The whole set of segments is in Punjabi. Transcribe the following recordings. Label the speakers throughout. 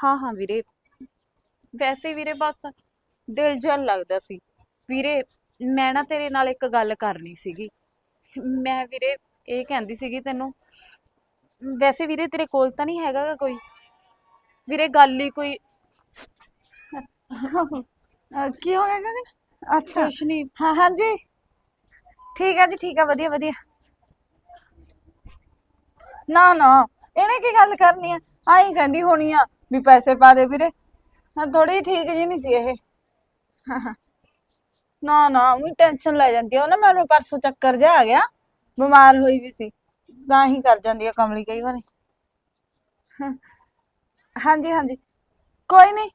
Speaker 1: ਹਾਂ ਹਾਂ ਵੀਰੇ। ਵੈਸੇ ਵੀਰੇ ਬਸ ਦਿਲ ਜਿਹਾ ਲੱਗਦਾ ਸੀ। ਵੀਰੇ ਮੈਂ ਨਾ ਤੇਰੇ ਨਾਲ ਇੱਕ ਗੱਲ ਕਰਨੀ ਸੀਗੀ। ਮੈਂ ਵੀਰੇ ਇਹ ਕਹਿੰਦੀ ਸੀਗੀ ਤੈਨੂੰ ਵੈਸੇ ਵੀਰੇ ਤੇਰੇ ਕੋਲ ਤਾਂ ਨਹੀਂ ਹੈਗਾ ਗਾ ਕੋਈ। ਵੀਰੇ ਗੱਲ ਹੀ ਕੋਈ
Speaker 2: ਅਹ ਕੀ ਹੋ ਗਿਆ ਗਗਨ ਅੱਛਾ।
Speaker 1: ਕੁਛ ਨਹੀਂ।
Speaker 2: ਹਾਂ ਹਾਂਜੀ। ਠੀਕ ਆ ਜੀ ਠੀਕ ਆ ਵਧੀਆ ਵਧੀਆ। ਨਾ ਨਾ ਇਹਨੇ ਕੀ ਗੱਲ ਕਰਨੀ ਆ? ਆਈ ਕਹਿੰਦੀ ਹੋਣੀ ਆ ਵੀ ਪੈਸੇ ਪਾ ਦੇ ਵੀਰੇ। ਹਾਂ ਥੋੜੀ ਠੀਕ ਜੀ ਨਹੀਂ ਸੀ ਇਹ। ਨਾ ਨਾ ਉਹ ਟੈਨਸ਼ਨ ਲੈ ਜਾਂਦੀ ਆ। ਉਹ ਨਾ ਮੈਨੂੰ ਪਰਸੋਂ ਚੱਕਰ ਜਿਹਾ ਆ ਗਿਆ ਬਿਮਾਰ ਹੋਈ ਵੀ ਸੀ। ਤਾਂ ਹੀ ਕਰ ਜਾਂਦੀ ਆ ਕਮਲੀ ਕਈ ਵਾਰੀ। ਹਾਂਜੀ ਹਾਂਜੀ। ਕੋਈ ਨਹੀਂ।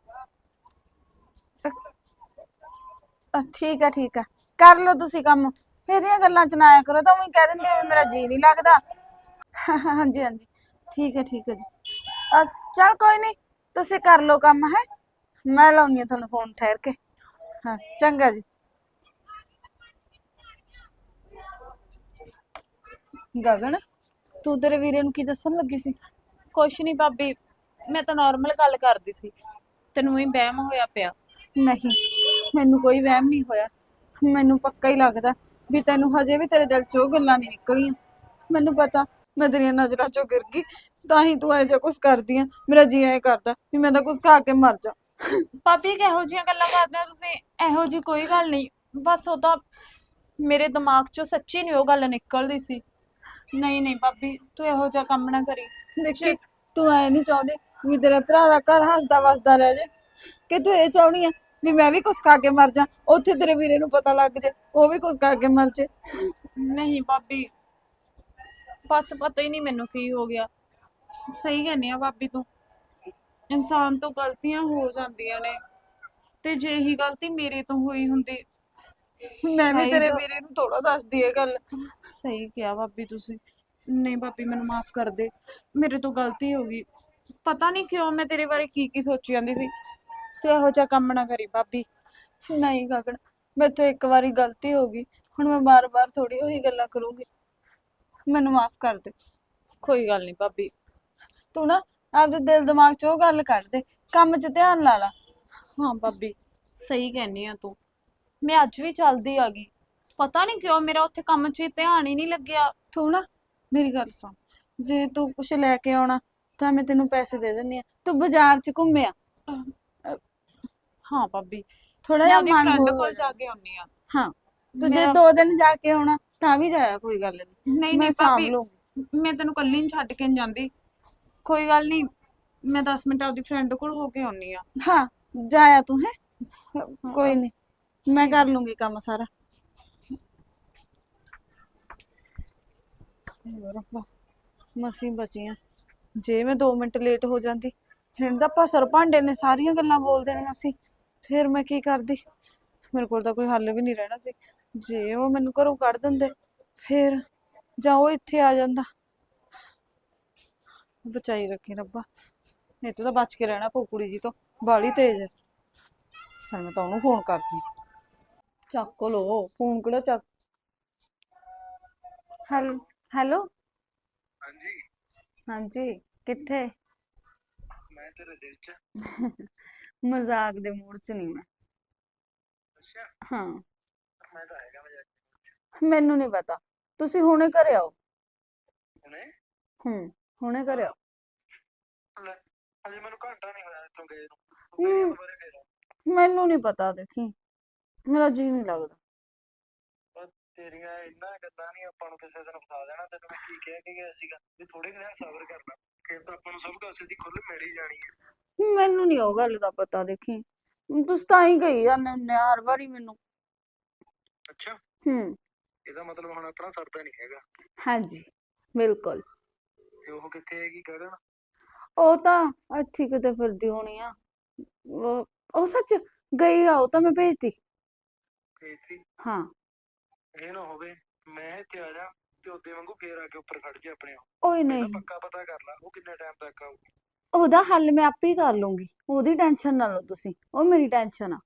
Speaker 2: ਠੀਕ ਆ ਠੀਕ ਆ। ਕਰ ਲਓ ਤੁਸੀਂ ਕੰਮ। ਇਹਦੀਆਂ ਗੱਲਾਂ ਚ ਨਾ ਆਇਆ ਕਰੋ। ਤਾਂ ਉਹੀ ਕਹਿ ਦਿੰਦੇ ਆ ਵੀ ਮੇਰਾ ਜੀ ਨਹੀਂ ਲੱਗਦਾ। ਹਾਂਜੀ ਹਾਂਜੀ। ਠੀਕ ਹੈ ਠੀਕ ਹੈ ਜੀ। ਅ, ਚੱਲ ਕੋਈ ਨਹੀਂ। ਤੁਸੀਂ ਕਰ ਲਓ ਕੰਮ ਹੈ? ਮੈਂ ਲਾਉਣੀ ਆ ਤੁਹਾਨੂੰ ਫੋਨ ਠਹਿਰ ਕੇ। ਹਾਂ ਚੰਗਾ ਜੀ। ਗਗਨ ਤੂੰ ਤੇਰੇ ਵੀਰੇ ਨੂੰ ਕੀ ਦੱਸਣ ਲੱਗੀ ਸੀ?
Speaker 1: ਕੁਛ ਨਹੀਂ ਭਾਬੀ ਮੈਂ ਤਾਂ ਨਾਰਮਲ ਗੱਲ ਕਰਦੀ ਸੀ। ਤੈਨੂੰ ਹੀ ਵਹਿਮ ਹੋਇਆ ਪਿਆ।
Speaker 2: ਨਹੀਂ ਮੈਨੂੰ ਕੋਈ ਵਹਿਮ ਨਹੀਂ ਹੋਇਆ। ਮੈਨੂੰ ਪੱਕਾ ਹੀ ਲੱਗਦਾ ਵੀ ਤੈਨੂੰ ਹਜੇ ਵੀ ਤੇਰੇ ਦਿਲ 'ਚ ਗੱਲਾਂ ਨਹੀਂ ਨਿਕਲੀਆਂ। ਮੈਨੂੰ ਪਤਾ ਮੈਂ ਤੇਰੀਆਂ ਨਜ਼ਰਾਂ 'ਚੋਂ ਗਿਰ ਗਈ। ਤਾਂ ਹੀ ਤੂੰ ਜਿਹਾ ਕੁਝ ਕਰਦੀ ਆ। ਮੇਰਾ ਜੀ ਐ ਕਰਦਾ ਵੀ ਮੈਂ ਤਾਂ ਕੁਝ ਖਾ ਕੇ ਮਰ ਜਾ।
Speaker 1: ਭਾਬੀ ਕਿਹੋ ਜਿਹੀਆਂ ਗੱਲਾਂ ਕਰਦੇ ਹੋ ਤੁਸੀਂ। ਇਹੋ ਜੀ ਕੋਈ ਗੱਲ ਨਹੀਂ। ਬਸ ਉਹ ਤਾਂ ਮੇਰੇ ਦਿਮਾਗ 'ਚੋਂ ਸੱਚੀ ਨਹੀਂ ਉਹ ਗੱਲ ਨਿਕਲਦੀ ਸੀ। ਨਹੀਂ ਨਹੀਂ ਭਾਬੀ ਤੂੰ ਇਹੋ ਜਿਹਾ ਕੰਮ ਨਾ ਕਰੀ।
Speaker 2: ਦੇਖੀ ਤੂੰ ਐ ਨਹੀਂ ਚਾਹੁੰਦੀ ਵੀ ਤੇਰੇ ਭਰਾ ਦਾ ਘਰ ਹੱਸਦਾ ਵਸਦਾ ਰਹਿ ਜੇ। ਕਿ ਤੂੰ ਇਹ ਚਾਹਣੀ ਆ ਵੀ ਮੈਂ ਵੀ ਕੁਝ ਖਾ ਕੇ ਮਰ ਜਾ। ਉੱਥੇ ਤੇਰੇ ਵੀਰੇ ਨੂੰ ਪਤਾ ਲੱਗ ਜੇ ਉਹ ਵੀ ਕੁਝ ਖਾ ਕੇ ਮਰ ਜੇ।
Speaker 1: ਨਹੀਂ ਭਾਬੀ ਬਸ ਪਤਾ ਹੀ ਨਹੀਂ ਮੈਨੂੰ ਕੀ ਹੋ ਗਿਆ। ਸਹੀ ਕਹਿੰਦੀ ਆ ਭਾਬੀ ਤੂੰ। ਇਨਸਾਨ ਤੋਂ ਗਲਤੀਆਂ ਹੋ ਜਾਂਦੀਆਂ ਨੇ। ਤੇ ਜੇ ਇਹੀ ਗਲਤੀ ਮੇਰੇ ਤੋਂ ਹੋਈ ਹੁੰਦੀ
Speaker 2: ਮੈਂ ਵੀ ਤੇਰੇ ਵੀਰੇ ਨੂੰ ਥੋੜਾ ਦੱਸਦੀ ਇਹ ਗੱਲ।
Speaker 1: ਸਹੀ ਕਿਹਾ ਭਾਬੀ ਤੁਸੀਂ। ਨਹੀਂ ਭਾਬੀ ਮੈਨੂੰ ਮਾਫ ਕਰ ਦੇ। ਮੇਰੇ ਤੋਂ ਗਲਤੀ ਹੋ ਗਈ। ਪਤਾ ਨਹੀਂ ਕਿਉਂ ਮੈਂ ਤੇਰੇ ਬਾਰੇ ਕੀ ਕੀ ਸੋਚੀ ਜਾਂਦੀ ਸੀ। ਤੂੰ ਇਹੋ ਜਿਹਾ ਕੰਮ ਨਾ ਕਰੀ ਭਾਬੀ।
Speaker 2: ਨਹੀਂ ਗਗਨ ਮੈਥੋਂ ਇੱਕ ਵਾਰੀ ਗਲਤੀ ਹੋ ਗਈ। ਹੁਣ ਮੈਂ ਬਾਰ-ਬਾਰ ਥੋੜੀ ਉਹੀ ਗੱਲਾਂ ਕਰੂੰਗੀ। ਮੈਨੂੰ ਮਾਫ ਕਰ ਦੇ।
Speaker 1: ਕੋਈ ਗੱਲ ਨਹੀਂ ਭਾਬੀ।
Speaker 2: ਤੂੰ ਨਾ ਆਪਦੇ ਦਿਲ ਦਿਮਾਗ 'ਚ ਉਹ ਗੱਲ ਕੱਢ ਦੇ ਕੰਮ 'ਚ ਧਿਆਨ ਲਾ ਲਾ।
Speaker 1: ਹਾਂ ਭਾਬੀ ਸਹੀ ਕਹਿੰਨੀ ਆ ਤੂੰ। ਮੈਂ ਅੱਜ ਵੀ ਚੱਲਦੀ ਆ ਗਈ ਪਤਾ ਨਹੀਂ ਕਿਉਂ ਮੇਰਾ ਉੱਥੇ ਕੰਮ 'ਚ ਧਿਆਨ ਹੀ ਨਹੀਂ ਲੱਗਿਆ।
Speaker 2: ਤੂੰ ਨਾ ਮੇਰੀ ਗੱਲ ਸੁਣ ਜੇ ਤੂੰ ਕੁਝ ਲੈ ਕੇ ਆਉਣਾ ਤਾਂ ਮੈਂ ਤੈਨੂੰ ਪੈਸੇ ਦੇ ਦਿੰਨੀ ਆ। ਤੂੰ ਬਾਜ਼ਾਰ 'ਚ ਘੁੰਮਿਆ।
Speaker 1: ਹਾਂ ਭਾਬੀ
Speaker 2: ਥੋੜਾ
Speaker 1: ਮੈਂ
Speaker 2: ਜਿਹਾ
Speaker 1: ਆਪਣੀ
Speaker 2: ਮਨ
Speaker 1: ਫਰੈਂਡ
Speaker 2: ਹੋਰ ਹੋ
Speaker 1: ਕੋਲ ਜਾ। ਕੇ ਆਉਣੀ ਆ।
Speaker 2: ਹਾਂ ਤੂੰ ਜੇ
Speaker 1: ਮੇਰਾ-
Speaker 2: ਦੋ ਦਿਨ ਜਾ ਕੇ ਆਉਣਾ ਤਾਂ ਵੀ ਜਾਇਆ ਕੋਈ ਗੱਲ ਨਹੀਂ
Speaker 1: ਨਹੀਂ
Speaker 2: ਮੈਂ
Speaker 1: ਨਹੀਂ
Speaker 2: ਸਾਂਭ
Speaker 1: ਭਾਬੀ
Speaker 2: ਲੂੰਗੀ
Speaker 1: ਮੈਂ ਤੈਨੂੰ ਕੱਲੀ ਨੂੰ ਛੱਡ ਕੇ ਨਹੀਂ ਜਾਂਦੀ। ਕੋਈ ਗੱਲ ਨਹੀਂ ਮੈਂ 10 ਮਿੰਟ ਆਪਦੀ ਫਰੈਂਡ ਕੋਲ ਹੋ ਕੇ ਆਉਣੀ ਆ।
Speaker 2: ਹਾਂ ਜਾਇਆ ਤੂੰ ਹੈ? ਕੋਈ ਨਹੀਂ ਮੈਂ ਕਰ ਲੂੰਗੀ ਕੰਮ ਸਾਰਾ। ਹੇ ਰੱਬਾ। ਮਸੀਂ ਬਚੀਆਂ। ਜੇ ਮੈਂ 2 ਮਿੰਟ ਲੇਟ ਹੋ ਜਾਂਦੀ ਹੁਣ ਤਾਂ ਪਸਰ ਭਾਂਡੇ ਨੇ ਸਾਰੀਆਂ ਗੱਲਾਂ ਬੋਲ ਦੇਣੀਆਂ ਸੀ ਫਿਰ ਮੈਂ ਕੀ ਕਰਦੀ? ਮੇਰੇ ਕੋਲ ਤਾਂ ਕੋਈ ਹੱਲ ਵੀ ਨਹੀਂ ਰਹਿਣਾ ਸੀ। ਜੇ ਉਹ ਮੈਨੂੰ ਘਰੋਂ ਕੱਢ ਦਿੰਦੇ ਫਿਰ ਜਾਂ ਉਹ ਇੱਥੇ ਆ ਜਾਂਦਾ। ਬਚਾਈ ਰੱਖੀ ਰੱਬਾ। ਇਹ ਤੋਂ ਤਾਂ ਬਚ ਕੇ ਰਹਿਣਾ ਪਊ ਕੁੜੀ ਜੀ ਤੋਂ। ਬਾਲੀ ਤੇਜ਼ ਹੈ। ਫਿਰ ਮੈਂ ਤਾਂ ਉਹਨੂੰ ਫੋਨ ਕਰਦੀ। ਚੱਕ ਲੋ ਫੋਨ ਕਿਹੜਾ ਚੱਕ? Hello hello.
Speaker 3: ਹਾਂਜੀ।
Speaker 2: ਹਾਂਜੀ ਕਿੱਥੇ?
Speaker 3: ਮੈਂ ਤੇਰੇ ਦਿਲ ਚ।
Speaker 2: ਮਜ਼ਾਕ ਦੇ ਮੂਡ 'ਚ ਨਹੀਂ ਮੈਂ।
Speaker 3: ਅੱਛਾ।
Speaker 2: ਹਾਂ।
Speaker 3: ਮੈਂ ਤਾਂ ਹੈਗਾ ਮਜ਼ਾਕ
Speaker 2: ਮੈਨੂੰ ਨਹੀਂ ਪਤਾ। ਤੁਸੀਂ ਹੁਣੇ ਘਰੇ ਆਓ।
Speaker 3: ਹੁਣੇ?
Speaker 2: ਹੂੰ। ਹੁਣੇ ਘਰੇ ਆਓ
Speaker 3: ਲੈ ਅਜੇ ਮੈਨੂੰ ਘੰਟਾ ਨਹੀਂ ਹੋਇਆ ਇੱਥੋਂ ਗਏ ਨੂੰ। ਤੂੰ ਗਈ ਆ
Speaker 2: ਹਮ।
Speaker 3: ਦੁਬਾਰਾ ਫੇਰ ਆ।
Speaker 2: ਮੈਨੂੰ ਨਹੀਂ ਪਤਾ ਦੇਖੀ। ਮੇਰਾ ਜੀ ਨਹੀਂ ਲੱਗਦਾ।
Speaker 3: ਬਸ ਤੇਰੀਆਂ ਇੰਨਾ ਗੱਲਾਂ ਨਹੀਂ ਆਪਾਂ ਨੂੰ ਕਿਸੇ ਦਿਨ ਫਸਾ ਦੇਣਾ। ਤੈਨੂੰ ਮੈਂ ਕੀ ਕਹਿ ਕੇ ਗਿਆ ਸੀਗਾ ਵੀ ਥੋੜੇ ਦਿਨ ਸਬਰ ਕਰਨਾ। ਫਿਰ ਤਾਂ ਆਪਾਂ ਨੂੰ ਸਭ ਕਾਸੇ ਦੀ ਖੁੱਲ ਮਿਲ ਹੀ ਜਾਣੀ ਹੈ
Speaker 2: ਮੈਨੂੰ ਨਹੀਂ ਉਹ ਗੱਲ ਦਾ ਪਤਾ ਦੇਖੀ। ਤੁਸੀਂ ਤਾਂ ਹੀ ਗਈ ਜਾਂਦੇ ਹੁੰਦੇ ਆ ਹਰ ਵਾਰੀ ਮੈਨੂੰ।
Speaker 3: ਅੱਛਾ।
Speaker 2: ਹੂੰ।
Speaker 3: ਇਹਦਾ ਮਤਲਬ ਹੁਣ ਆਪਣਾ ਸਰਦਾ ਨਹੀਂ ਹੈਗਾ।
Speaker 2: ਹਾਂਜੀ ਬਿਲਕੁਲ।
Speaker 3: ਤੇ ਉਹ ਕਿੱਥੇ ਹੈਗੀ ਕਰਨ?
Speaker 2: ਉਹ ਤਾਂ ਇੱਥੇ ਕਿਤੇ ਫਿਰਦੀ ਹੋਣੀ ਆ। ਉਹ ਉਹ ਸੱਚ ਗਈ ਆ ਉਹ ਤਾਂ ਮੈਂ ਭੇਜਤੀ।
Speaker 3: ਤੇ ਸੀ?
Speaker 2: ਹਾਂ।
Speaker 3: ਇਹ ਨਾ ਹੋਵੇ ਮੈਂ ਇੱਥੇ ਆ ਜਾ ਤੇ ਉਹਦੇ ਵਾਂਗੂ ਫੇਰ ਆ ਕੇ ਉੱਪਰ ਖੜ ਜਾ ਆਪਣੇ
Speaker 2: ਓਏ
Speaker 3: ਇਹਦਾ
Speaker 2: ਨਹੀਂ।
Speaker 3: ਪੱਕਾ ਪਤਾ ਕਰ ਲੈ ਉਹ ਕਿੰਨੇ ਟਾਈਮ ਤੱਕ ਆਊ।
Speaker 2: ਉਹਦਾ ਹੱਲ ਮੈਂ ਆਪੇ ਹੀ ਕਰ ਲੂੰਗੀ। ਉਹਦੀ ਟੈਨਸ਼ਨ ਨਾ ਲਓ ਤੁਸੀਂ। ਉਹ ਮੇਰੀ ਟੈਨਸ਼ਨ ਆ।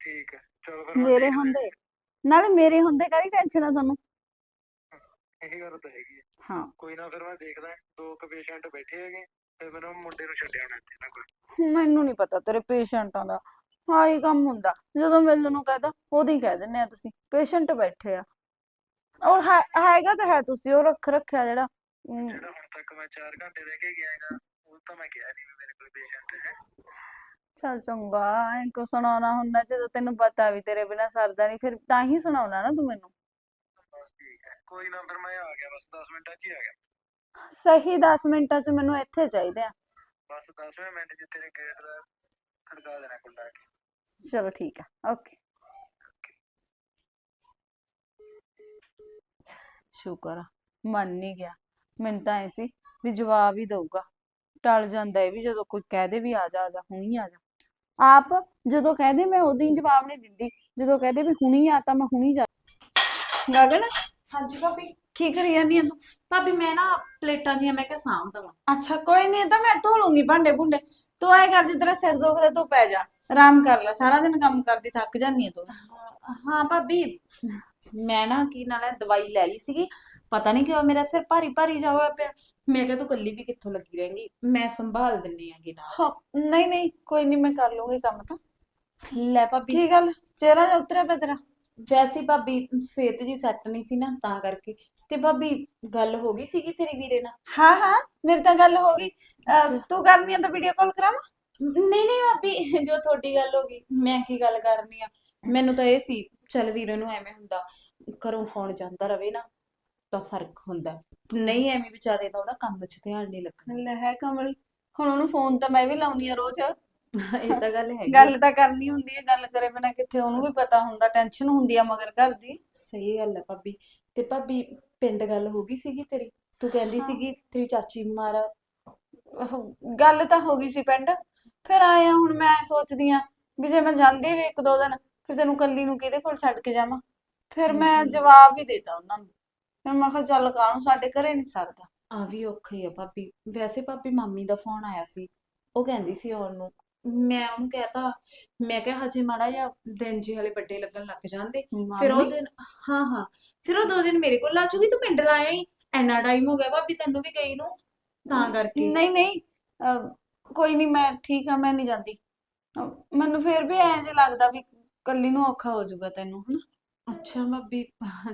Speaker 3: ਠੀਕ ਹੈ ਚਲੋ ਫਿਰ ਮੈਂ
Speaker 2: ਮੇਰੇ
Speaker 3: ਦੇਖਦਾ।
Speaker 2: ਹੁੰਦੇ ਨਾਲੇ ਮੇਰੇ ਹੁੰਦੇ ਕਾਹਦੀ ਟੈਨਸ਼ਨ ਆ ਤੁਹਾਨੂੰ?
Speaker 3: ਇਹ ਗੱਲ ਤਾਂ ਹੈਗੀ ਹੈ।
Speaker 2: ਹਾਂ।
Speaker 3: ਕੋਈ ਨਾ ਫਿਰ ਮੈਂ ਦੇਖਦਾ ਦੋ ਕੁ ਪੇਸ਼ੈਂਟ ਬੈਠੇ ਹੈਗੇ ਤੇ ਫਿਰ ਉਹ ਮੁੰਡੇ ਨੂੰ ਛੱਡਿਆ ਹੋਣਾ ਇੱਥੇ ਨਾ ਕੋਈ
Speaker 2: ਮੈਨੂੰ ਨਹੀਂ ਪਤਾ ਤੇਰੇ ਪੇਸ਼ੈਂਟਾਂ ਦਾ। ਆਹੀ ਕੰਮ ਹੁੰਦਾ। ਜਦੋਂ ਮਿਲਣ ਨੂੰ ਕਹਦਾ ਹੀ ਕਹਿ ਦਿੰਦੇ ਆ ਤੁਸੀਂ ਪੇਸ਼ੈਂਟ ਬੈਠੇ ਆ। ਉਹ ਹੈ ਹੈਗਾ ਤਾਂ ਹੈ ਤੁਸੀਂ ਉਹ ਰੱਖ ਰੱਖਿਆ ਜਿਹੜਾ।
Speaker 3: ਜਿਹੜਾ ਹੁਣ ਤੱਕ ਮੈਂ 4 ਘੰਟੇ ਰਹਿ ਕੇ ਗਿਆ ਹੈਗਾ ਉਹ ਤਾਂ ਮੈਂ ਕਿਹਾ ਨਹੀਂ ਮੇਰੇ ਕੋਲ ਪੇਸ਼ੈਂਟ ਹੈ।
Speaker 2: ਚੱਲ ਚੰਗਾ ਐਂ ਕੋ ਸੁਣਾਉਣਾ ਹੁੰਦਾ ਜਦੋਂ ਤੈਨੂੰ ਪਤਾ ਵੀ ਤੇਰੇ ਬਿਨਾ ਸਰਦਾ ਨਹੀਂ ਫਿਰ ਤਾਂ ਹੀ ਸੁਣਾਉਣਾ ਨਾ ਤੂੰ ਮੈਨੂੰ।
Speaker 3: ਕੋਈ ਨਾ ਫਿਰ ਮੈਂ ਆ ਗਿਆ ਬਸ 10 ਮਿੰਟਾਂ 'ਚ ਹੀ ਆ ਗਿਆ।
Speaker 2: ਸਹੀ 10 ਮਿੰਟਾਂ 'ਚ ਮੈਨੂੰ ਇੱਥੇ ਚਾਹੀਦੇ ਆ।
Speaker 3: ਬਸ 10ਵੇਂ ਮਿੰਟ 'ਚ ਤੇਰੇ ਗੇਟ ਦਾ ਖੜਕਾ ਦੇਣਾ ਕੁੰਡਾ ਕੇ
Speaker 2: ਚਲੋ ਠੀਕ ਆ ਓਕੇ। ਸ਼ੁਕਰ ਆ, ਮੰਨ ਨਹੀਂ ਗਿਆ। ਮੈਨੂੰ ਤਾਂ ਐ ਸੀ ਵੀ ਜਵਾਬ ਹੀ ਦਊਗਾ। ਟਲ ਜਾਂਦਾ ਇਹ ਵੀ ਜਦੋਂ ਕੋਈ ਕਹਿ ਦੇ ਵੀ ਆ ਜਾ ਆ ਜਾ ਹੁਣੀ ਆ ਜਾ। ਆਪ ਜਦੋਂ ਕਹਦੇ ਮੈਂ ਉਦੋਂ ਹੀ ਜਵਾਬ ਨਹੀਂ ਦਿੰਦੀ। ਜਦੋਂ ਕਹਦੇ ਵੀ ਹੁਣੀ ਆ ਤਾਂ ਮੈਂ ਹੁਣੀ ਜਾ ਗਗਨ?
Speaker 1: ਹਾਂਜੀ ਭਾਬੀ।
Speaker 2: ਕੀ ਕਰੀ ਜਾਂਦੀ ਆ ਤੂੰ?
Speaker 1: ਭਾਬੀ ਮੈਂ ਨਾ ਪਲੇਟਾਂ ਜੀਆਂ ਮੈਂ ਕਿਹਾ ਸਾਂਭ ਦਵਾਂ।
Speaker 2: ਅੱਛਾ ਕੋਈ ਨਹੀਂ ਤਾਂ ਮੈਂ ਧੋ ਲੂੰਗੀ ਭਾਂਡੇ ਭੁੰਡੇ। ਤੂੰ ਐ ਕਰ ਜੇ ਤੇਰਾ ਸਿਰ ਦੁਖਦਾ ਤੂੰ ਪੈ ਜਾ। ਆਰਾਮ ਕਰ ਲੈ ਸਾਰਾ ਦਿਨ ਕੰਮ ਕਰਦੀ ਥੱਕ ਜਾਂਦੀ ਆ ਤੂੰ।
Speaker 1: ਹਾਂ ਭਾਬੀ ਮੈਂ ਨਾ ਕੀ ਨਾਲ ਹੈ, ਦਵਾਈ ਲੈ ਲਈ ਸੀਗੀ। ਪਤਾ ਨਹੀਂ ਕਿਉਂ ਮੇਰਾ ਸਿਰ ਭਾਰੀ ਭਾਰੀ ਜਾ ਹੋਇਆ ਪਿਆ। ਮੈਂ ਕਿਹਾ ਤੂੰ ਕੱਲੀ ਵੀ ਕਿੱਥੋਂ ਲੱਗੀ ਰਹੇਂਗੀ? ਮੈਂ ਸੰਭਾਲ ਦਿੰਨੀ ਆਂਗੀ ਨਾਲ।
Speaker 2: ਹਾਂ ਨਹੀਂ ਨਹੀਂ ਕੋਈ ਨਹੀਂ ਮੈਂ ਕਰ ਲੂੰਗੀ ਕੰਮ ਤਾਂ।
Speaker 1: ਲੈ ਭਾਬੀ।
Speaker 2: ਕੀ ਗੱਲ? ਚਿਹਰਾ ਜਿਹਾ ਉਤਰਿਆ ਪਿਆ ਤੇਰਾ?
Speaker 1: ਵੈਸੇ ਭਾਬੀ ਸਿਹਤ ਜੀ ਸੈੱਟ ਨਹੀਂ ਸੀ ਨਾ ਤਾਂ ਕਰਕੇ। ਤੇ ਭਾਬੀ ਗੱਲ ਹੋ ਗਈ ਸੀਗੀ ਤੇਰੀ ਵੀਰੇ ਨਾਲ?
Speaker 2: ਹਾਂ ਹਾਂ ਮੇਰੀ ਤਾਂ ਗੱਲ ਹੋ ਗਈ। ਅਹ, ਤੂੰ ਕਰਨੀ ਆ ਤਾਂ ਵੀਡੀਓ ਕਾਲ ਕਰਾਵਾਂ?
Speaker 1: ਨਹੀਂ ਨਹੀਂ ਭਾਬੀ ਜੋ ਤੁਹਾਡੀ ਗੱਲ ਹੋ ਗਈ ਮੈਂ ਕੀ ਗੱਲ ਕਰਨੀ ਆ? ਮੈਨੂੰ ਤਾਂ ਇਹ ਸੀ ਚੱਲ ਵੀਰੇ ਨੂੰ ਐਵੇਂ ਹੁੰਦਾ ਘਰੋਂ ਫੋਨ ਜਾਂਦਾ ਰਵੇ ਨਾ ਤਾਂ ਫ਼ਰਕ ਹੁੰਦਾ। ਨਹੀਂ ਐਵੇਂ ਵਿਚਾਰੇ ਦਾ ਉਹਦਾ ਕੰਮ 'ਚ ਧਿਆਨ ਨਹੀਂ ਲੱਗਣਾ।
Speaker 2: ਲੈ ਹੈ ਕਮਲੀ ਹੁਣ ਉਹਨੂੰ ਫੋਨ ਤਾਂ ਮੈਂ ਵੀ ਲਾਉਣੀ ਆ ਰੋਜ਼।
Speaker 1: ਇਹ ਤਾਂ ਗੱਲ ਹੈਗੀ।
Speaker 2: ਗੱਲ ਤਾਂ ਕਰਨੀ ਹੁੰਦੀ ਹੈ ਗੱਲ ਕਰੇ ਬਿਨਾ ਕਿੱਥੇ ਉਹਨੂੰ ਵੀ ਪਤਾ ਹੁੰਦਾ ਟੈਨਸ਼ਨ ਹੁੰਦੀ ਆ ਮਗਰ ਘਰ ਦੀ।
Speaker 1: ਸਹੀ ਗੱਲ ਹੈ ਭਾਬੀ। ਤੇ ਭਾਬੀ ਪਿੰਡ ਗੱਲ ਹੋ ਗਈ ਸੀਗੀ ਤੇਰੀ? ਤੂੰ ਕਹਿੰਦੀ। ਸੀਗੀ ਤੇਰੀ ਚਾਚੀ ਬਿਮਾਰ ਆ
Speaker 2: ਉਹ ਗੱਲ ਤਾਂ ਹੋ ਗਈ ਸੀ ਪਿੰਡ। ਫਿਰ ਆਇਆ ਹੁਣ ਮੈਂ ਸੋਚਦੀ ਆ ਵੀ ਜੇ ਮੈਂ ਜਾਂਦੀ ਵੀ ਇੱਕ ਦੋ ਦਿਨ ਫਿਰ ਤੈਨੂੰ ਕੱਲੀ ਨੂੰ ਕਿਹਦੇ ਕੋਲ ਛੱਡ ਕੇ ਜਾਵਾਂ? ਫਿਰ ਮੈਂ। ਜਵਾਬ ਵੀ ਦੇਤਾ ਉਹਨਾਂ ਨੂੰ। ਫਿਰ ਮੈਂ ਕਿਹਾ ਚੱਲ ਕਾਹਨੂੰ ਸਾਡੇ ਘਰੇ ਨਹੀਂ ਸਰਦਾ?
Speaker 1: ਆ ਵੀ ਔਖਾ ਆ ਭਾਬੀ। ਵੈਸੇ ਭਾਬੀ ਮਾਮੀ ਦਾ ਫੋਨ ਆਇਆ ਸੀ। ਉਹ ਕਹਿੰਦੀ ਸੀ ਆਉਣ ਨੂੰ ਮੈਂ ਉਹਨੂੰ ਕਹਿਤਾ ਮੈਂ ਕਿਹਾ ਹਜੇ ਮਾੜਾ ਜਿਹਾ ਦਿਨ ਜੀ ਹਲੇ ਵੱਡੇ ਲੱਗਣ ਲੱਗ ਜਾਂਦੇ ਫਿਰ ਉਹ? ਦਿਨ ਹਾਂ ਹਾਂ ਫਿਰ ਉਹ ਦੋ ਦਿਨ ਮੇਰੇ ਕੋਲ ਆ ਚੁਗੀ ਤੂੰ ਪਿੰਡ ਆਇਆ ਹੀ ਐਨਾ ਟਾਈਮ ਹੋ ਗਿਆ ਭਾਬੀ ਤੈਨੂੰ ਵੀ ਗਈ ਨੂੰ ਤਾਂ ਕਰਕੇ।
Speaker 2: ਨਹੀਂ ਨਹੀਂ ਅਹ, ਕੋਈ ਨਹੀਂ ਮੈਂ ਠੀਕ ਆ ਮੈਂ ਨਹੀਂ ਜਾਂਦੀ। ਅਹ, ਮੈਨੂੰ ਫਿਰ ਵੀ ਐਂ ਜੇ ਲੱਗਦਾ ਵੀ ਕੱਲੀ ਨੂੰ ਔਖਾ ਹੋ ਜਾਊਗਾ ਤੈਨੂੰ ਹਨਾ?
Speaker 1: ਅੱਛਾ ਭਾਬੀ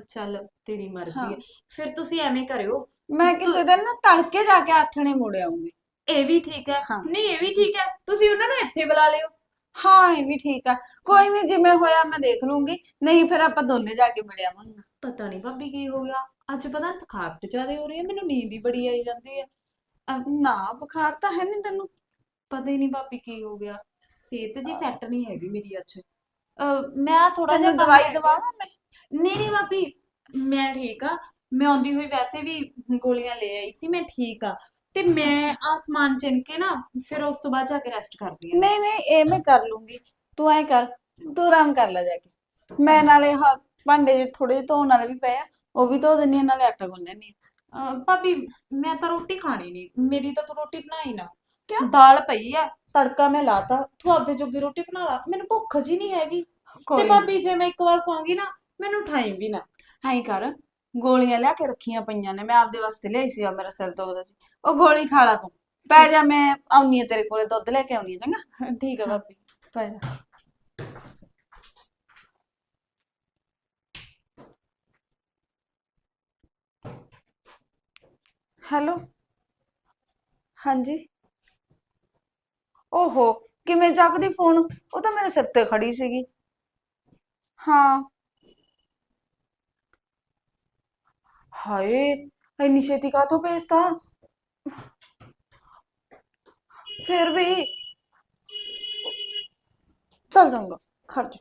Speaker 1: ਚੱਲ ਤੇਰੀ ਮਰਜ਼ੀ।
Speaker 2: ਹੈ।
Speaker 1: ਫਿਰ ਤੁਸੀਂ ਐਵੇਂ ਕਰਿਓ।
Speaker 2: ਮੈਂ ਕਿਸੇ ਦਿਨ ਨਾ ਤੜਕੇ ਜਾ ਕੇ ਆਥਣੇ ਮੁੜ ਆਉਂਗੀ
Speaker 1: ਇਹ ਵੀ ਠੀਕ ਹੈ।
Speaker 2: ਹਾਂ।
Speaker 1: ਨਹੀਂ ਇਹ ਵੀ ਠੀਕ ਹੈ। ਤੁਸੀਂ ਉਹਨਾਂ ਨੂੰ ਇੱਥੇ ਬੁਲਾ ਲਿਓ।
Speaker 2: ਹਾਂ ਇਹ ਵੀ ਠੀਕ ਆ ਕੋਈ ਨਹੀਂ ਜਿਵੇਂ ਹੋਇਆ ਮੈਂ ਦੇਖ ਲੂੰਗੀ। ਨਹੀਂ ਫਿਰ ਆਪਾਂ ਦੋਨੇ ਜਾ ਕੇ ਮਿਲ ਆਵਾਂਗੇ।
Speaker 1: ਪਤਾ ਨਹੀਂ ਭਾਬੀ ਕੀ ਹੋ ਗਿਆ। ਅੱਜ ਪਤਾ ਥਕਾਵਟ ਜ਼ਿਆਦਾ ਹੋ ਰਹੀ ਹੈ। ਮੈਨੂੰ ਨੀਂਦ ਹੀ ਬੜੀ ਆਈ ਜਾਂਦੀ ਹੈ।
Speaker 2: ਨਾ ਬੁਖਾਰ ਤਾਂ ਹੈ ਨਹੀਂ ਤੈਨੂੰ।
Speaker 1: ਪਤਾ ਹੀ ਨਹੀਂ ਭਾਬੀ ਕੀ ਹੋ ਗਿਆ। ਸਿਹਤ ਜੀ ਸੈੱਟ ਨਹੀਂ ਹੈਗੀ ਮੇਰੀ ਅੱਜ। ਅਹ, ਮੈਂ ਥੋੜਾ ਜਿਹਾ
Speaker 2: ਤੈਨੂੰ
Speaker 1: ਕੰਮ
Speaker 2: ਦਵਾਈ
Speaker 1: ਹੈਗਾ।
Speaker 2: ਦਵਾਵਾਂ ਮੈਂ?
Speaker 1: ਨਹੀਂ ਨਹੀਂ ਭਾਬੀ ਮੈਂ ਠੀਕ ਆ ਮੈਂ ਆਉਂਦੀ ਹੋਈ ਵੈਸੇ ਵੀ ਗੋਲੀਆਂ ਲੈ ਆਈ ਸੀ। ਮੈਂ ਠੀਕ ਆ ਤੇ ਮੈਂ ਆਸਮਾਨ ਚਿਣ ਕੇ ਨਾ ਫਿਰ ਉਸ ਤੋਂ ਬਾਅਦ ਜਾ ਕੇ ਰੈਸਟ ਕਰਦੀ ਆ
Speaker 2: ਨਹੀਂ ਨਹੀਂ ਇਹ ਮੈਂ ਕਰ ਲੂੰਗੀ। ਤੂੰ ਐ ਕਰ ਤੂੰ ਆਰਾਮ ਕਰ ਲੈ ਜਾ ਕੇ। ਮੈਂ ਨਾਲੇ ਆਹ ਭਾਂਡੇ ਜੇ ਥੋੜੇ ਜਿਹੇ ਧੋਣ ਵਾਲੇ ਵੀ ਪਏ ਆ ਉਹ ਵੀ ਧੋ ਦਿੰਨੀ ਆ ਨਾਲੇ ਆਟਾ ਗੁੰਨ ਲੈਣੀ
Speaker 1: ਅਹ, ਭਾਬੀ ਮੈਂ ਤਾਂ ਰੋਟੀ ਖਾਣੀ ਨਹੀਂ। ਮੇਰੀ ਤਾਂ ਤੂੰ ਰੋਟੀ ਬਣਾਈ ਨਾ।
Speaker 2: ਕਿਉਂ?
Speaker 1: ਦਾਲ ਪਈ ਆ ਤੜਕਾ ਮੈਂ ਲਾਤਾ। ਤੂੰ ਆਪਦੇ ਜੋਗੀ ਰੋਟੀ ਬਣਾ ਲਾ। ਮੈਨੂੰ ਭੁੱਖ ਜੀ ਨਹੀਂ ਹੈਗੀ। ਤੇ ਭਾਬੀ ਜੇ ਮੈਂ ਇੱਕ ਵਾਰ ਸੌਂਗੀ ਨਾ ਮੈਨੂੰ ਉਠਾਈ ਵੀ ਨਾ।
Speaker 2: ਐਂ ਕਰ ਗੋਲੀਆਂ ਲਿਆ ਕੇ ਰੱਖੀਆਂ ਪਈਆਂ ਨੇ ਮੈਂ ਆਪਦੇ ਵਾਸਤੇ ਲਿਆਈ ਸੀ ਆ ਮੇਰਾ ਸਿਰ ਦੁਖਦਾ ਸੀ। ਉਹ ਗੋਲੀ ਖਾ ਲਾ ਤੂੰ। ਪੈ ਜਾ ਮੈਂ ਆਉਣੀ ਆ ਤੇਰੇ ਕੋਲੇ ਦੁੱਧ ਲੈ ਕੇ ਆਉਣੀ ਆ ਚੰਗਾ?
Speaker 1: ਠੀਕ ਆ ਭਾਬੀ।
Speaker 2: ਪੈ ਜਾ। ਹੈਲੋ? ਹਾਂਜੀ? ਓਹੋ ਕਿਵੇਂ ਚੱਕਦੀ ਫੋਨ? ਉਹ ਤਾਂ ਮੇਰੇ ਸਿਰ ਤੇ ਖੜੀ ਸੀਗੀ। ਹਾਂ। ਹਾਏ ਇੰਨੀ ਛੇਤੀ ਕਾਹਤੋਂ ਭੇਜਤਾ? ਫਿਰ ਵੀ ਚੱਲ ਜਾਊਂਗਾ ਖਰਚ।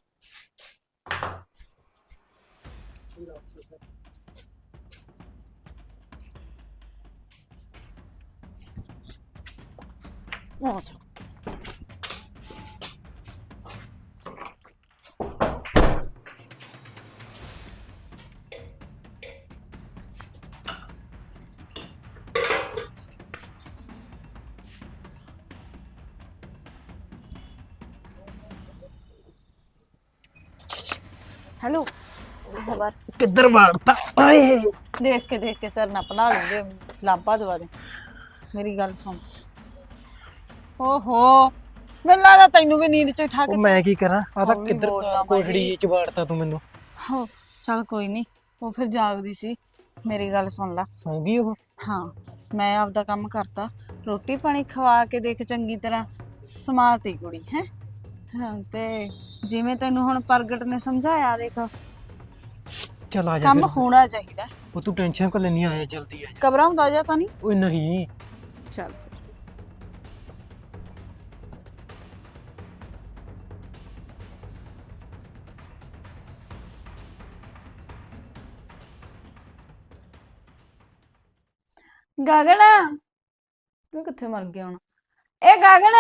Speaker 2: ਅੱਛਾ ਹੈਲੋ। ਖਬਰ
Speaker 4: ਕਿੱਧਰ ਮਾਰਤਾ ਓਏ।
Speaker 2: ਦੇਖ ਕੇ ਦੇਖ ਕੇ ਸਰ ਨਾ ਪਨਾ ਲੂੰਗੇ ਲਾਂਪਾ ਦਵਾ ਦੇ ਮੇਰੀ ਗੱਲ ਸੁਣ। ਓਹੋ। ਮੈਨੂੰ ਲੱਗਦਾ ਤੈਨੂੰ ਵੀ ਨੀਂਦ ਚ ਉਠਾ
Speaker 4: ਉਹ
Speaker 2: ਕੇ
Speaker 4: ਮੈਂ ਕੀ ਕਰਾਂ? ਆ ਤਾਂ ਕਿੱਧਰ ਕੋਠੜੀ ਚ ਵਾੜਤਾ ਤੂੰ ਮੈਨੂੰ?
Speaker 2: ਹੋ ਚੱਲ ਕੋਈ ਨਹੀਂ ਉਹ ਫਿਰ ਜਾਗਦੀ ਸੀ। ਮੇਰੀ ਗੱਲ ਸੁਣ ਲੈ।
Speaker 4: ਸੌਂ ਗਈ ਉਹ?
Speaker 2: ਹਾਂ ਮੈਂ ਆਪਦਾ ਕੰਮ ਕਰਤਾ। ਰੋਟੀ ਪਾਣੀ ਖਵਾ ਕੇ ਦੇਖ ਚੰਗੀ ਤਰ੍ਹਾਂ ਸਮਾਤੀ ਕੁੜੀ ਹੈ। ਹਾਂ ਤੇ ਜਿਵੇਂ ਤੈਨੂੰ ਹੁਣ ਪ੍ਰਗਟ ਨੇ ਸਮਝਾਇਆ ਦੇਖ।
Speaker 4: ਚੱਲ ਆ ਜਾ
Speaker 2: ਕੰਮ
Speaker 4: ਫਿਰ।
Speaker 2: ਹੋਣਾ ਚਾਹੀਦਾ।
Speaker 4: ਉਹ ਤੂੰ ਟੈਨਸ਼ਨ ਕਰ ਲੈਣੀ ਆਇਆ ਜਲਦੀ ਆ ਜਾ।
Speaker 2: ਘਬਰਾਉਂਦਾ ਜਾ ਤਾਂ ਨਹੀਂ।
Speaker 4: ਓਏ ਨਹੀਂ।
Speaker 2: ਚੱਲ। ਗਗਨ ਤੂੰ ਕਿੱਥੇ ਮਰ ਗਿਆ ਹੁਣ? ਇਹ ਗਗਨ।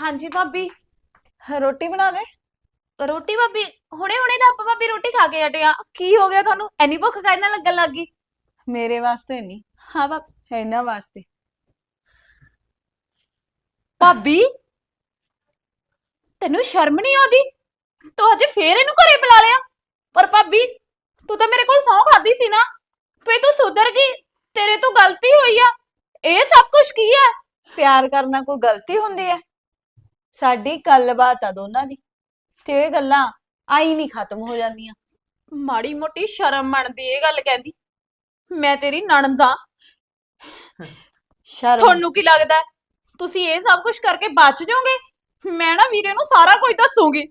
Speaker 1: ਹਾਂਜੀ ਭਾਬੀ।
Speaker 2: ਰੋਟੀ ਬਣਾ ਦੇ।
Speaker 1: ਰੋਟੀ ਭਾਬੀ ਹੁਣੇ ਹੁਣੇ ਤਾਂ ਆਪਾਂ ਭਾਬੀ ਰੋਟੀ ਖਾ ਕੇ ਹਟੇ ਆ। ਕੀ ਹੋ ਗਿਆ ਤੁਹਾਨੂੰ? ਐਨੀ ਭੁੱਖ ਨਾਲ ਲੱਗਣ ਲੱਗ ਗਈ?
Speaker 2: ਮੇਰੇ ਵਾਸਤੇ ਨਹੀਂ।
Speaker 1: ਹਾਂ ਭਾ-
Speaker 2: ਇਹਨਾਂ ਵਾਸਤੇ।
Speaker 1: ਭਾਬੀ ਤੈਨੂੰ ਸ਼ਰਮ ਨਹੀਂ ਆਉਂਦੀ? ਤੂੰ ਅਜੇ ਫੇਰ ਇਹਨੂੰ ਘਰੇ ਬੁਲਾ ਲਿਆ। ਪਰ ਭਾਬੀ ਤੂੰ ਤਾਂ ਮੇਰੇ ਕੋਲ ਸੌਂ ਖਾਦੀ ਸੀ ਨਾ। ਫੇ ਤੂੰ ਸੁਧਰ ਗਈ। ਤੇਰੇ ਤੋਂ ਗਲਤੀ ਹੋਈ ਆ। ਇਹ ਸਭ ਕੁਝ ਕੀ ਹੈ?
Speaker 2: ਪਿਆਰ ਕਰਨਾ ਕੋਈ ਗਲਤੀ ਹੁੰਦੀ ਹੈ? ਸਾਡੀ ਗੱਲਬਾਤ ਆ ਦੋਨਾਂ ਦੀ। ਤੇ ਇਹ ਗੱਲਾਂ ਆਈ ਨਹੀਂ ਖਤਮ ਹੋ ਜਾਂਦੀਆਂ।
Speaker 1: ਮਾੜੀ ਮੋਟੀ ਸ਼ਰਮ ਮੰਨਦੀ ਇਹ ਗੱਲ ਕਹਿੰਦੀ। ਮੈਂ ਤੇਰੀ ਨਣਦ ਆ।
Speaker 2: ਸ਼ਰਮ।
Speaker 1: ਤੁਹਾਨੂੰ ਕੀ ਲੱਗਦਾ? ਹੈ? ਤੁਸੀਂ ਇਹ ਸਭ ਕੁਝ ਕਰਕੇ ਬਚ ਜਾਓਗੇ? ਮੈਂ ਨਾ ਵੀਰੇ ਨੂੰ ਸਾਰਾ ਕੁਝ ਦੱਸੂਗੀ।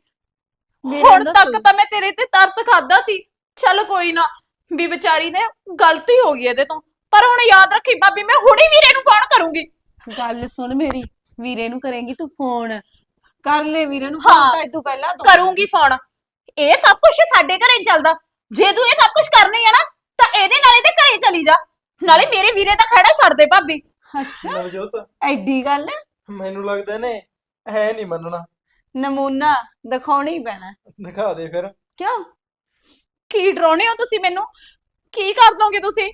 Speaker 2: ਵੀਰੇ
Speaker 1: ਹੁਣ ਤੱਕ। ਤਾਂ ਮੈਂ ਤੇਰੇ ਤੇ ਤਰਸ ਖਾਦਾ ਸੀ। ਚੱਲ ਕੋਈ ਨਾ ਵੀ ਵਿਚਾਰੀ ਨੇ ਗਲਤੀ ਹੋ ਗਈ ਇਹਦੇ ਤੋਂ। ਪਰ ਹੁਣ ਯਾਦ ਰੱਖੀ ਭਾਬੀ ਮੈਂ ਹੁਣੇ ਵੀਰੇ ਨੂੰ ਫੋਨ ਕਰੂੰਗੀ।
Speaker 2: ਗੱਲ ਸੁਣ ਮੇਰੀ। ਵੀਰੇ ਨੂੰ ਕਰੇਂਗੀ ਤੂੰ ਫੋਨ। ਕਰ ਲੈ ਵੀਰੇ ਨੂੰ
Speaker 1: ਹਾਂ।
Speaker 2: ਫੋਨ ਤਾਂ ਇਦੋਂ ਪਹਿਲਾਂ ਦੋ
Speaker 1: ਕਰੂੰਗੀ ਫੋਨ। ਇਹ ਸਭ ਕੁਝ ਸਾਡੇ ਘਰੇ ਨੀ ਚੱਲਦਾ। ਜੇ ਤੂੰ ਇਹ ਸਭ ਕੁਝ ਕਰਨੀ ਹੈ ਨਾ ਤਾਂ ਇਹਦੇ ਨਾਲ ਇਹਦੇ ਘਰੇ ਚਲੀ ਜਾ। ਨਾਲੇ ਮੇਰੇ ਵੀਰੇ ਦਾ ਖੜਾ ਛੱਡ ਦੇ ਭਾਬੀ।
Speaker 2: ਅੱਛਾ।
Speaker 3: ਨਵਜੋਤ।
Speaker 2: ਐਡੀ ਗੱਲ?
Speaker 3: ਮੈਨੂੰ ਲੱਗਦਾ ਨੇ ਹੈ ਨਹੀਂ ਮੰਨਣਾ।
Speaker 2: ਨਮੂਨਾ ਦਿਖਾਉਣਾ ਹੀ ਪੈਣਾ।
Speaker 3: ਦਿਖਾ ਦੇ ਫਿਰ।
Speaker 2: ਕਿਉਂ?
Speaker 1: ਕੀ ਡਰਾਉਣੇ ਹੋ ਤੁਸੀਂ ਮੈਨੂੰ? ਕੀ ਕਰ ਦੋਗੇ ਤੁਸੀਂ?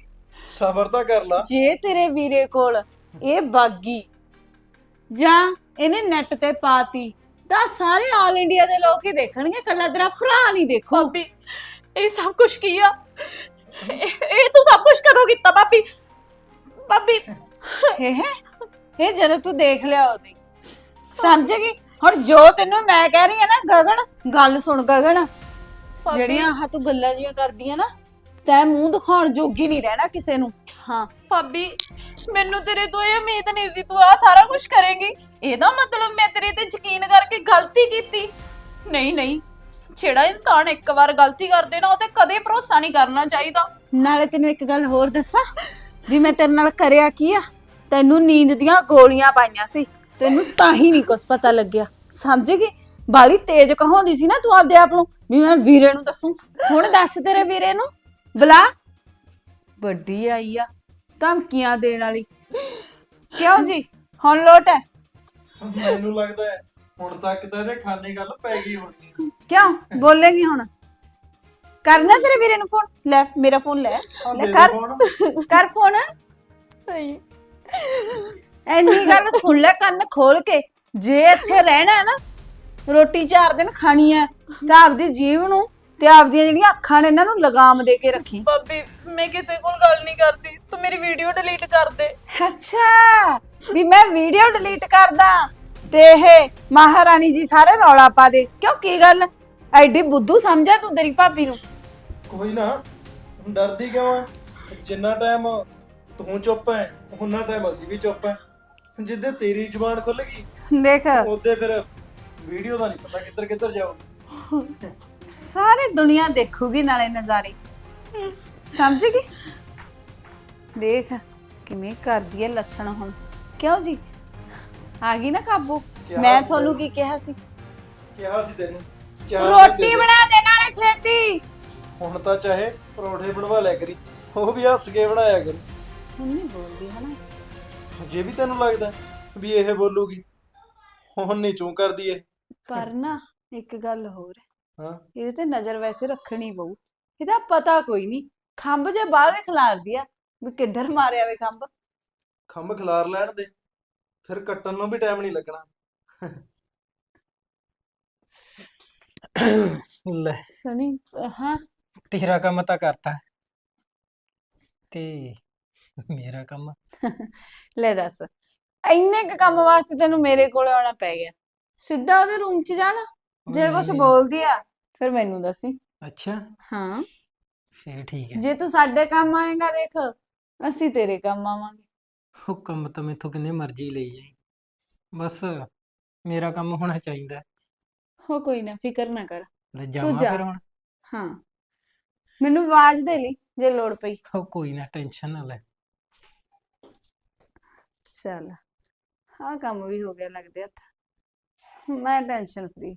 Speaker 3: ਸਬਰ ਤਾਂ ਕਰ ਲਾ।
Speaker 2: ਜੇ ਤੇਰੇ ਵੀਰੇ ਕੋਲ ਇਹ ਬਾਗੀ ਜਾਂ ਇਹਨੇ ਨੈਟ ਤੇ ਪਾਤੀ ਤਾਂ ਸਾਰੇ ਆਲ ਇੰਡੀਆ ਦੇ ਲੋਕ ਹੀ ਦੇਖਣਗੇ ਕੱਲਾ ਤੇਰਾ ਭਰਾ ਨਹੀਂ ਦੇਖੂ।
Speaker 1: ਭਾਬੀ ਇਹ ਸਭ ਕੁਝ ਕੀ ਆ? ਇਹ ਇਹ ਤੂੰ ਸਭ ਕੁਝ ਕਦੋਂ ਕੀਤਾ ਭਾਬੀ? ਭਾਬੀ।
Speaker 2: ਇਹ ਇਹ ਜਦੋਂ ਤੂੰ ਦੇਖ ਲਿਆ ਉਹਦੀ। ਸਮਝ ਗਈ ਹੁਣ ਜੋ ਤੈਨੂੰ ਮੈਂ ਕਹਿ ਰਹੀ ਆ ਨਾ ਗਗਨ ਗੱਲ ਸੁਣ ਗਗਨ।
Speaker 1: ਭਾਬੀ।
Speaker 2: ਜਿਹੜੀਆਂ ਆਹ ਤੂੰ ਗੱਲਾਂ ਜੀਆਂ ਕਰਦੀਆਂ ਨਾ ਤੈਂ ਮੂੰਹ ਦਿਖਾਉਣ ਜੋਗੀ ਨਹੀਂ ਰਹਿਣਾ ਕਿਸੇ ਨੂੰ। ਹਾਂ।
Speaker 1: ਭਾਬੀ ਮੈਨੂੰ ਤੇਰੇ ਤੋਂ ਇਹ ਉਮੀਦ ਨਹੀਂ ਸੀ ਤੂੰ ਆ ਸਾਰਾ ਕੁਝ ਕਰੇਂਗੀ। ਇਹਦਾ ਮਤਲਬ ਮੈਂ ਤੇਰੇ ਤੇ ਯਕੀਨ ਕਰਕੇ ਗਲਤੀ ਕੀਤੀ। ਨਹੀਂ ਨਹੀਂ। ਜਿਹੜਾ ਇਨਸਾਨ ਇੱਕ ਵਾਰ ਗਲਤੀ ਕਰਦੇ ਨਾ ਉਹ ਤੇ ਕਦੇ ਭਰੋਸਾ ਨਹੀਂ ਕਰਨਾ ਚਾਹੀਦਾ।
Speaker 2: ਨਾਲੇ ਤੈਨੂੰ ਇੱਕ ਗੱਲ ਹੋਰ ਦੱਸਾਂ ਵੀ ਮੈਂ ਤੇਰੇ ਨਾਲ ਕਰਿਆ ਕੀ ਆ? ਤੈਨੂੰ ਨੀਂਦ ਦੀਆਂ ਗੋਲੀਆਂ ਪਾਈਆਂ ਸੀ ਤੈਨੂੰ ਤਾਂ ਹੀ ਨਹੀਂ ਕੁਝ ਪਤਾ ਲੱਗਿਆ। ਸਮਝ ਗਈ? ਬਾਲੀ ਤੇਜ਼ ਕਹਾਉਂਦੀ ਸੀ ਨਾ ਤੂੰ ਆਪਦੇ ਆਪ ਨੂੰ ਵੀ ਮੈਂ ਵੀਰੇ ਨੂੰ ਦੱਸੂ। ਹੁਣ ਦੱਸ ਤੇਰੇ ਵੀਰੇ ਨੂੰ। ਬੁਲਾ। ਵੱਡੀ ਆਈ ਆ ਧਮਕੀਆਂ ਦੇਣ ਵਾਲੀ। ਕਿਉਂ ਜੀ? ਹੁਣ ਲੋਟ ਹੈ।
Speaker 3: ਮੈਨੂੰ ਲੱਗਦਾ ਹੈ ਹੁਣ ਤੱਕ ਤਾਂ ਇਹਦੇ ਖਾਨੇ ਗੱਲ ਪੈ ਗਈ ਹੋਣੀ
Speaker 2: ਕਿਉਂ? ਬੋਲੇਗੀ ਹੁਣ। ਕਰਨਾ ਤੇਰੇ ਵੀਰੇ ਨੂੰ ਫੋਨ ਲੈ ਮੇਰਾ ਫੋਨ ਲੈ। ਲੈ ਕਰ। ਕਰ ਫੋਨ ਐਨੀ ਗੱਲ ਸੁਣ ਲੈ ਕੰਨ ਖੋਲ ਕੇ। ਜੇ ਇੱਥੇ ਰਹਿਣਾ ਹੈ ਨਾ ਰੋਟੀ ਚਾਰ ਦਿਨ ਖਾਣੀ ਹੈ ਤਾਂ ਆਪਦੀ ਜੀਵ ਨੂੰ ਤੇ ਆਪਦੀਆਂ ਜਿਹੜੀਆਂ ਅੱਖਾਂ ਨੇ ਇਹਨਾਂ ਨੂੰ ਲਗਾਮ ਦੇ ਕੇ ਰੱਖੀ।
Speaker 1: ਭਾਬੀ ਮੈਂ ਕਿਸੇ ਕੋਲ ਗੱਲ ਨਹੀਂ ਕਰਦੀ। ਤੂੰ ਮੇਰੀ ਵੀਡੀਓ ਡਿਲੀਟ ਕਰ ਦੇ।
Speaker 2: ਅੱਛਾ ਵੀ ਮੈਂ ਵੀਡੀਓ ਡਿਲੀਟ ਕਰਦਾ। ਤੇ ਇਹ ਮਹਾਰਾਣੀ ਜੀ ਸਾਰੇ ਰੌਲਾ ਪਾ ਦੇ। ਕਿਉਂ ਕੀ ਗੱਲ? ਐਡੀ ਬੁੱਧੂ ਸਮਝਿਆ ਤੂੰ ਤੇਰੀ ਭਾਬੀ ਨੂੰ?
Speaker 3: ਕੋਈ ਨਾ ਡਰਦੀ ਕਿਉਂ ਹੈ ਜਿੰਨਾ ਟਾਈਮ ਤੂੰ ਚੁੱਪ ਹੈ ਉਹਨਾਂ ਟਾਈਮ ਅਸੀਂ ਵੀ ਚੁੱਪ ਹੈ ਜਿੱਦੇ ਤੇਰੀ ਜ਼ੁਬਾਨ ਖੁੱਲ ਗਈ
Speaker 2: ਦੇਖ।
Speaker 3: ਉਹਦੇ ਫਿਰ ਵੀਡੀਓ ਦਾ ਨਹੀਂ ਪਤਾ ਕਿੱਧਰ ਕਿੱਧਰ ਜਾਊ
Speaker 2: ਸਾਰੇ ਦੁਨੀਆ ਦੇਖੂਗੀ ਨਾਲੇ ਨਜ਼ਾਰੇ। ਸਮਝ ਗਈ ਦੇਖ ਕਿਵੇਂ ਕਰਦੀ ਹੈ ਲੱਛਣ ਹੁਣ। ਕਿਉਂ ਜੀ? ਆ ਗਈ ਨਾ ਕਾਬੂ।
Speaker 3: ਕਿਹਾ
Speaker 2: ਮੈਂ
Speaker 3: ਸੀ
Speaker 2: ਤੁਹਾਨੂੰ। ਕੀ ਕਿਹਾ ਸੀ?
Speaker 3: ਕਿਹਾ ਸੀ ਤੈਨੂੰ। ਦੇ
Speaker 2: ਰੋਟੀ
Speaker 3: ਦੇ।
Speaker 2: ਬਣਾ ਦੇ ਨਾਲੇ ਛੇਤੀ।
Speaker 3: ਹੁਣ ਤਾਂ ਚਾਹੇ ਪਰੌਠੇ ਬਣਵਾ ਲਿਆ ਕਰੀ। ਉਹ ਵੀ ਹੱਸ ਕੇ ਬਣਾਇਆ ਕਰੀ।
Speaker 2: ਹੁਣ ਨਹੀਂ ਬੋਲਦੀ ਹਨਾ।
Speaker 3: ਜੇ ਵੀ ਤੈਨੂੰ ਲੱਗਦਾ ਵੀ ਇਹ ਬੋਲੂਗੀ ਹੁਣ ਨਹੀਂ ਚੂੰ ਕਰਦੀ ਇਹ।
Speaker 2: ਪਰ ਨਾ ਇੱਕ ਗੱਲ ਹੋਰ ਹੈ
Speaker 3: ਹਾਂ।
Speaker 2: ਇਹਦੇ ਤੇ ਨਜ਼ਰ ਵੈਸੇ ਰੱਖਣੀ ਪਊ। ਇਹਦਾ ਪਤਾ ਕੋਈ ਨਹੀਂ ਖੰਭ ਜੇ ਬਾਹਰ ਖਿਲਾਰਦੀ ਆ ਵੀ ਕਿੱਧਰ ਮਾਰਿਆ ਵੇ ਖੰਭ?
Speaker 3: ਖੰਭ ਖਿਲਾਰ ਲੈਣ ਦੇ। ਫਿਰ ਕੱਟਣ ਨੂੰ ਵੀ ਟਾਈਮ ਨਹੀਂ ਲੱਗਣਾ।
Speaker 4: ਲੈ।
Speaker 2: ਸਣੀ ਹਾਂ।
Speaker 4: ਤੇਰਾ ਕੰਮ ਤਾਂ ਕਰਤਾ। ਤੇ ਮੇਰਾ ਕੰਮ?
Speaker 2: ਲੈ ਦੱਸ। ਇੰਨੇ ਕੁ ਕੰਮ ਵਾਸਤੇ ਤੈਨੂੰ ਮੇਰੇ ਕੋਲ ਆਉਣਾ ਪੈ ਗਿਆ। ਸਿੱਧਾ ਉਹਦੇ ਰੂਮ 'ਚ ਜਾ ਨਾ। ਜੇ ਕੁਝ। ਬੋਲਦੀ ਆ। ਫਿਰ ਮੈਨੂੰ ਦੱਸੀ।
Speaker 4: ਅੱਛਾ।
Speaker 2: ਹਾਂ।
Speaker 4: ਫੇਰ ਠੀਕ ਹੈ।
Speaker 2: ਜੇ ਤੂੰ ਸਾਡੇ ਕੰਮ ਆਏਗਾ ਦੇਖ ਅਸੀਂ ਤੇਰੇ ਕੰਮ ਆਵਾਂਗੇ।
Speaker 4: ਉਹ ਕੰਮ ਤਾਂ ਮੈਥੋਂ ਕਿੰਨੇ ਮਰਜ਼ੀ ਲਈ ਜਾਈ। ਬਸ ਮੇਰਾ ਕੰਮ ਹੋਣਾ ਚਾਹੀਦਾ। ਹੈ।
Speaker 2: ਹੋ ਕੋਈ ਨਾ ਫਿਕਰ ਨਾ ਕਰ।
Speaker 4: ਲੈ ਜਾਵਾਂ
Speaker 2: ਜਾ।
Speaker 4: ਫਿਰ ਹੁਣ।
Speaker 2: ਹਾਂ। ਮੈਨੂੰ ਆਵਾਜ਼ ਦੇ ਲਈ ਜੇ ਲੋੜ ਪਈ।
Speaker 4: ਉਹ ਕੋਈ ਨਾ ਟੈਨਸ਼ਨ ਨਾ ਲੈ।
Speaker 2: ਚੱਲ। ਹਾਂ ਕੰਮ ਵੀ ਹੋ ਗਿਆ ਲੱਗਦੇ ਹੱਥ। ਮੈਂ ਟੈਨਸ਼ਨ ਫਰੀ